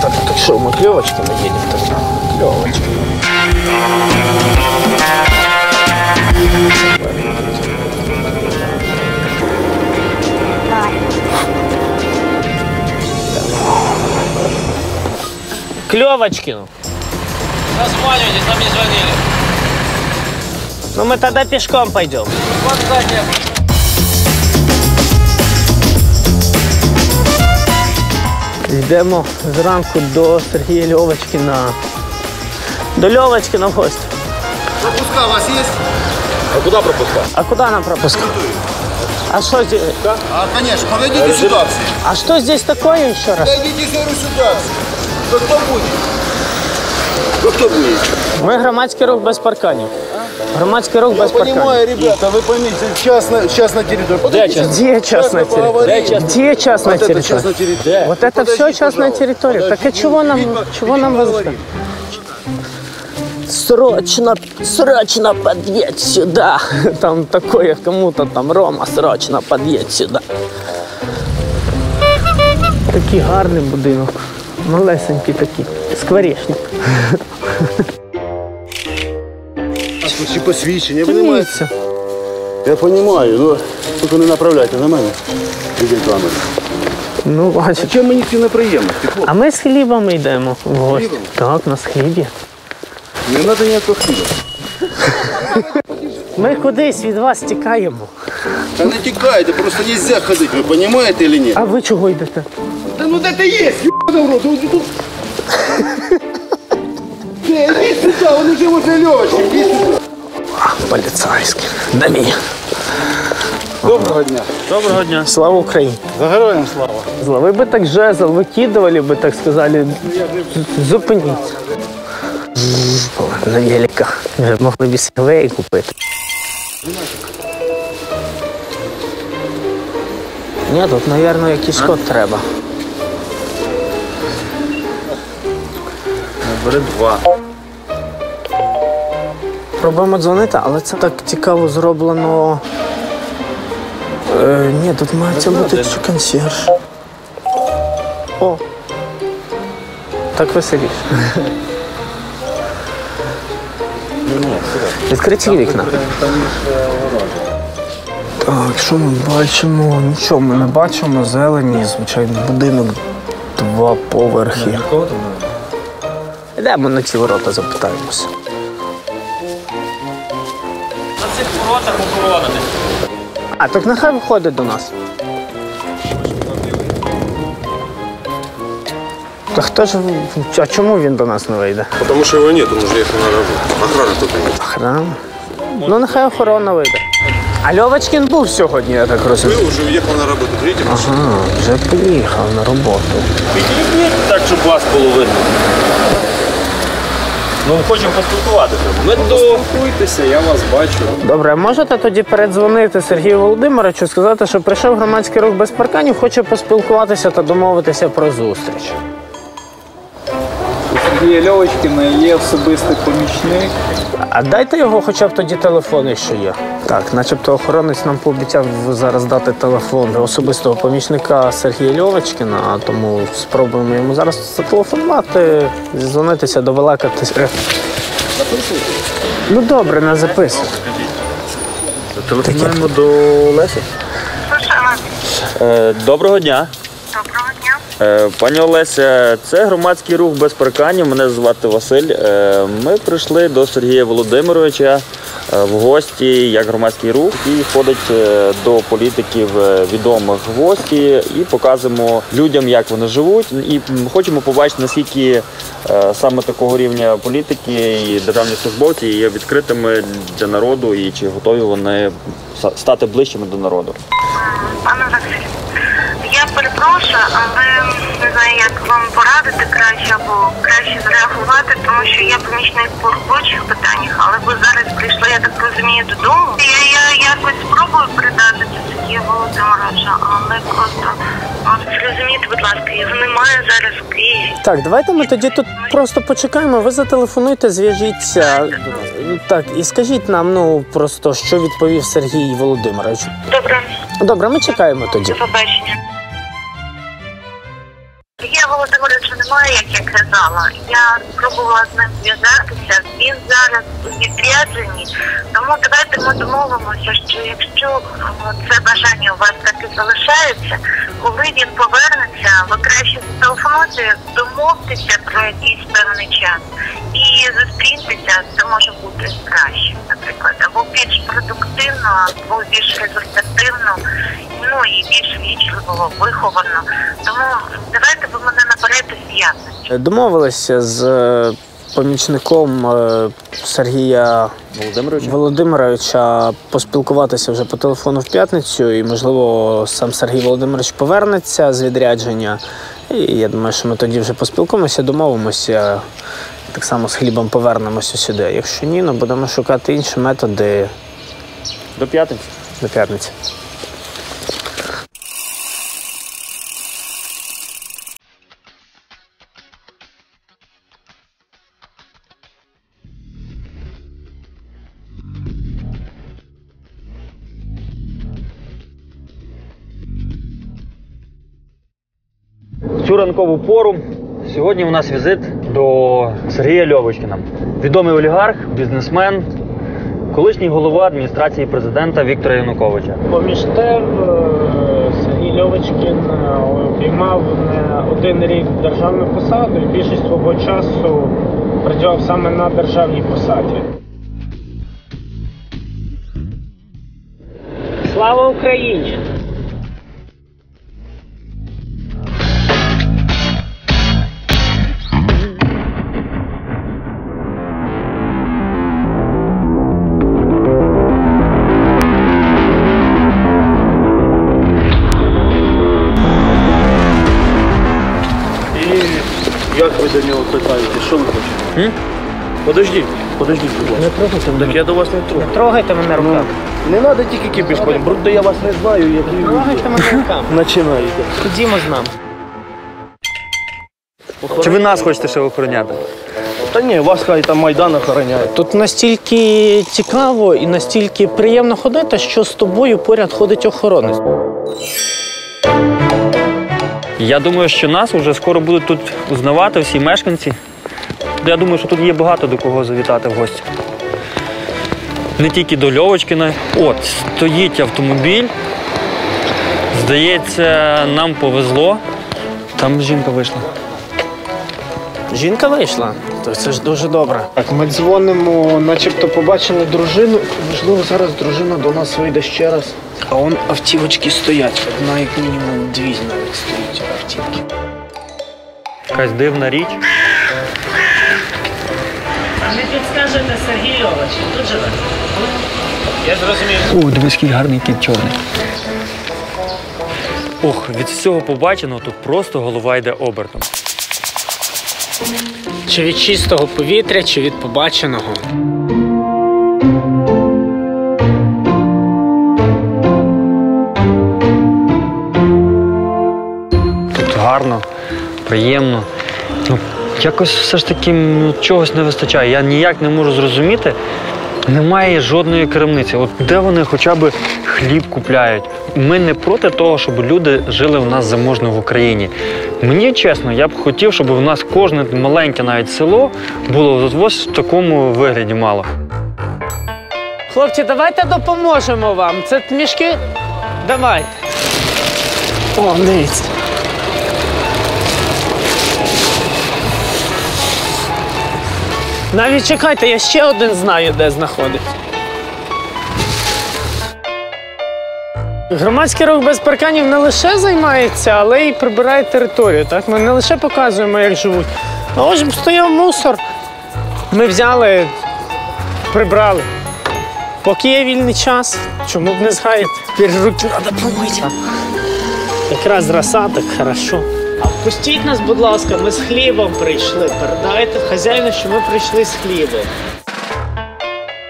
Так, так что, мы клевочками едем тогда? Клевочками. Клевочкину. Названивайтесь, нам не звонили. Ну мы тогда пешком пойдем. Вот, кстати, Йдемо зранку до Сергія Льовочкіна. До Льовочкіна в гості. Пропуска у вас есть? а куда пропускать? А куда нам пропуск? А что здесь? А, конечно. Подойдите сюда все. А что здесь такое еще раз? Подойдите говорю, сюда все. Да кто будет? Кто будет? Ми громадський рух без парканів. Громадський рух без парканів. Понимаю, ребята, вы поймите, частная, частная территория. Подойдите. Где частная территория? поговорим. Где частная Вот это территория? частная территория. Вот это все Подожди, частная пожалуйста. территория. Так а Подожди. чего нам, Видно, чего нам поговорим. Срочно, срочно подъедь сюда. Там такое кому-то там Рома, срочно подъедь сюда. Такий гарний будинок. Малесенький такий. Скворечник. Всі посвідчення, понимаете? Дивіться. Я понимаю, но только не направляйте на мене. Відділ камери. Ну, бачите. Чим мені ці неприємності? хлопці? А ми з хлібами йдемо в гості. Хлібом? Так, у нас хліб є. Не треба ніякого хліба. Ми кудись від вас тікаємо. Та не тікайте, просто нельзя ходити, ви розумієте чи ні? А ви чого йдете? Та ну де ти є? Ёбаный в рот, он тут... Ти, іди сюди, він уже возле Льовочки, іди сюди. Поліцейський. Дамі. Доброго дня. Доброго дня. Слава Україні. За героям слава. Зла, ви би так жезл викидували би, так сказали, зупиніться. На великах. Вже могли б сегвей купити. Ні, тут, мабуть, якийсь код треба. Бери два. Пробуємо дзвонити, але це так цікаво зроблено. Е, ні, тут має це бути чи консьєрж. О. Так веселіше. Відкриті вікна. Так, що ми бачимо? Нічого ми не бачимо. Зелені, звичайно, будинок два поверхи. Йдемо на ці ворота, запитаємося. Воротах. А так нехай виходить до нас. Та хто ж. А чому він до нас не вийде? Потому что его нет, он уже ехал на работу. Охрана тут нет. Охрана. Ну нехай охорона вийде. А Льовочкін був сьогодні, я так розумію. Вы уже уехал на работу. Видите, машина? Ага, вже поїхав на роботу. Підійдіть так, щоб вас було видно. Ну, хочемо поспілкуватися. Ми до... Спілкуйтеся, я вас бачу. Добре, можете тоді передзвонити Сергію Володимировичу, сказати, що прийшов громадський рух без парканів, хоче поспілкуватися та домовитися про зустріч. У Сергія Льовочкіна є особистий помічник. А дайте його хоча б тоді телефон, якщо є. Так, начебто охоронець нам пообіцяв зараз дати телефон особистого помічника Сергія Льовочкіна, тому спробуємо йому зараз зателефонувати, дзвонитися, довелакатися. Ну добре, не записуй. Телефонуємо до Лесі. Е, Доброго дня. Е, Пані Олеся, це громадський рух без парканів. Мене звати Василь. Е, Ми прийшли до Сергія Володимировича е, в гості як громадський рух, який ходить до політиків відомих гості і показуємо людям, як вони живуть. І хочемо побачити, наскільки саме такого рівня політики і державні службовці є відкритими для народу, і чи готові вони стати ближчими до народу. Пане Василь, я перепрошую, але не знаю, як вам порадити краще або краще зреагувати, тому що я помічник по робочих питаннях, але ви зараз прийшли, я так розумію, додому. Я, я якось спробую передати це Сергію Володимировичу, але просто от, зрозумійте, будь ласка, його немає зараз у Києві. Так, давайте ми тоді тут просто почекаємо. Ви зателефонуйте, зв'яжіться. Так, і скажіть нам, ну просто що відповів Сергій Володимирович. Добре, Добре, ми чекаємо тоді. До побачення. Як я спробувала з ним зв'язатися. Він зараз у відрядженні. Тому давайте ми домовимося, що якщо це бажання у вас так і залишається, коли він повернеться, ви краще зателефонуйте, домовтеся про якийсь певний час і зустріньтеся, це може бути краще, наприклад, або більш продуктивно, або більш результативно, ну і більш вічливо, виховано. Тому давайте ви мене наберете в п'ятницю. Домовилися з е, помічником е, Сергія Володимирович. Володимировича поспілкуватися вже по телефону в п'ятницю, і можливо сам Сергій Володимирович повернеться з відрядження. І я думаю, що ми тоді вже поспілкуємося, домовимося. Так само з хлібом повернемося сюди. Якщо ні, ну будемо шукати інші методи До п'ятниці. до п'ятниці. Цю ранкову пору сьогодні у нас візит до Сергія Льовочкіна. Відомий олігарх, бізнесмен, колишній голова адміністрації президента Віктора Януковича. Поміж те, Сергій Льовочкін обіймав не один рік державну посаду і більшість свого часу працював саме на державній посаді. Слава Україні! До нього питаєте, що ви хочете? Подождіть, подождіть, будь ласка. Не трогайте мене. Так я до вас не трогаю. Трогайте мене руками. Не треба тільки кипіш потім, брудно я вас не знаю, який ви Трогайте мене руками. починаєте. Ходімо з нами. Чи ви нас хочете ще охороняти? Та ні, вас хай там Майдан охороняє. Тут настільки цікаво і настільки приємно ходити, що з тобою поряд ходить охоронець. Я думаю, що нас вже скоро будуть тут узнавати всі мешканці. Я думаю, що тут є багато до кого завітати в гості. Не тільки до Льовочкіна. От, стоїть автомобіль. Здається, нам повезло. Там жінка вийшла. Жінка вийшла, то це ж дуже добре. Так, ми дзвонимо, начебто побачили дружину. Можливо, зараз дружина до нас вийде ще раз. А он автівочки стоять. Одна як мінімум дві навіть стоїть автівки. Якась дивна річ. А не підскажете Сергій Льович, тут живе? Я зрозумів. О, дивись, який гарний кіт чорний. Ох, від всього побаченого тут просто голова йде обертом. Чи від чистого повітря, чи від побаченого. Гарно, приємно. Ну, якось все ж таки ну, чогось не вистачає. Я ніяк не можу зрозуміти. Немає жодної керівниці. От де вони хоча б хліб купляють? Ми не проти того, щоб люди жили в нас заможно в Україні. Мені чесно, я б хотів, щоб у нас кожне маленьке навіть село було ось в такому вигляді мало. Хлопці, давайте допоможемо вам. Це мішки. Давайте. О, дивіться. Навіть чекайте, я ще один знаю, де знаходиться. Громадський рух без парканів не лише займається, але й прибирає територію. Так? Ми не лише показуємо, як живуть. А ось стояв мусор. Ми взяли, прибрали. Поки є вільний час, чому б не згаяти? Тепер руки треба помити. Якраз роса, так хорошо. А впустіть нас, будь ласка, ми з хлібом прийшли. Передайте хазяїну, що ми прийшли з хлібом.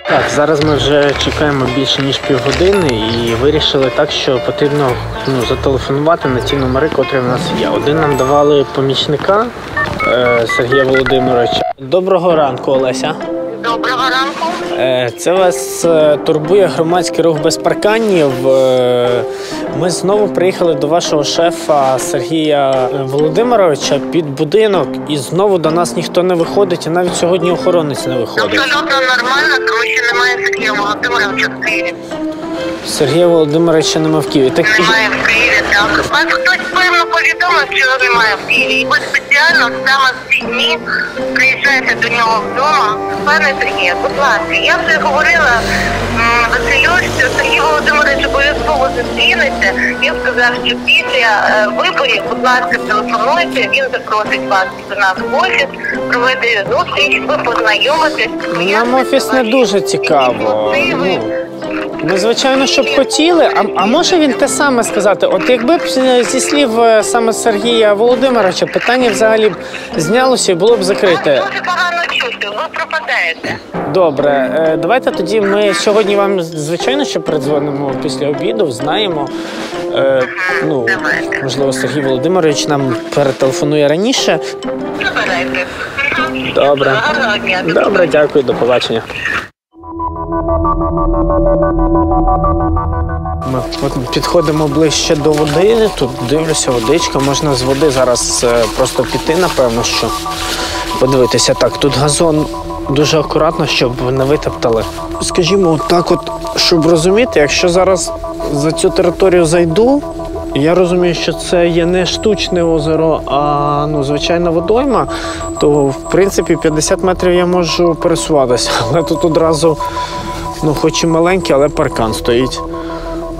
Так, зараз ми вже чекаємо більше ніж півгодини і вирішили так, що потрібно ну, зателефонувати на ті номери, котрі в нас є. Один нам давали помічника е, Сергія Володимировича. Доброго ранку, Олеся. Доброго ранку. Е, Це вас е, турбує громадський рух без парканів. Е, Ми знову приїхали до вашого шефа Сергія Володимировича під будинок, і знову до нас ніхто не виходить, і навіть сьогодні охоронець не виходить. Абсолютно нормально, тому що немає Сергія Володимировича. Сергія Володимировича нема в Києві. Так Немає в Києві, так. Вас хтось певно повідомив, що немає в Києві. І ви спеціально саме в ці дні приїжджаєте до нього вдома. Пане Сергія, будь ласка, я вже говорила Василю, що Сергій Володимирович обов'язково зустрінеться. Він сказав, що після е, виборів, будь ласка, телефонуйте, він запросить вас до нас в офіс, проведе зустріч, ви познайомитесь. Нам офіс не дуже цікаво. мотиви. Ну, ми, звичайно, щоб хотіли. А, а може він те саме сказати? От якби б е, зі слів е, саме Сергія Володимировича питання взагалі б знялося і було б закрите. Вас дуже погано чути, ви пропадаєте. Добре, е, давайте тоді ми сьогодні вам звичайно що передзвонимо після обіду, знаємо. Е, ну, Давайте. можливо, Сергій Володимирович нам перетелефонує раніше. Добре. Добре, дякую, до побачення. Ми підходимо ближче до води. Тут дивлюся, водичка. Можна з води зараз е, просто піти, напевно, що подивитися. Так, тут газон дуже акуратно, щоб не витоптали. Скажімо, так, от, щоб розуміти, якщо зараз за цю територію зайду, я розумію, що це є не штучне озеро, а ну, звичайна водойма, то в принципі 50 метрів я можу пересуватися. Але тут одразу, ну, хоч і маленький, але паркан стоїть.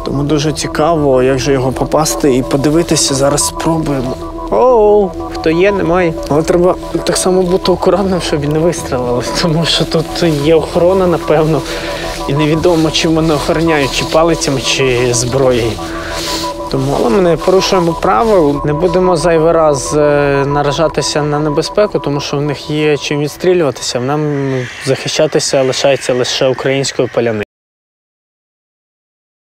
Тому дуже цікаво, як же його попасти і подивитися. Зараз спробуємо. Оу, хто є, немає. Але треба так само бути акуратним, щоб він не вистрелилось, тому що тут є охорона, напевно, і невідомо, чим вони охороняють, чи палицями, чи зброєю. Тому але ми не порушуємо правил, не будемо зайвий раз е, наражатися на небезпеку, тому що в них є чим відстрілюватися. Нам захищатися лишається лише українською поляни.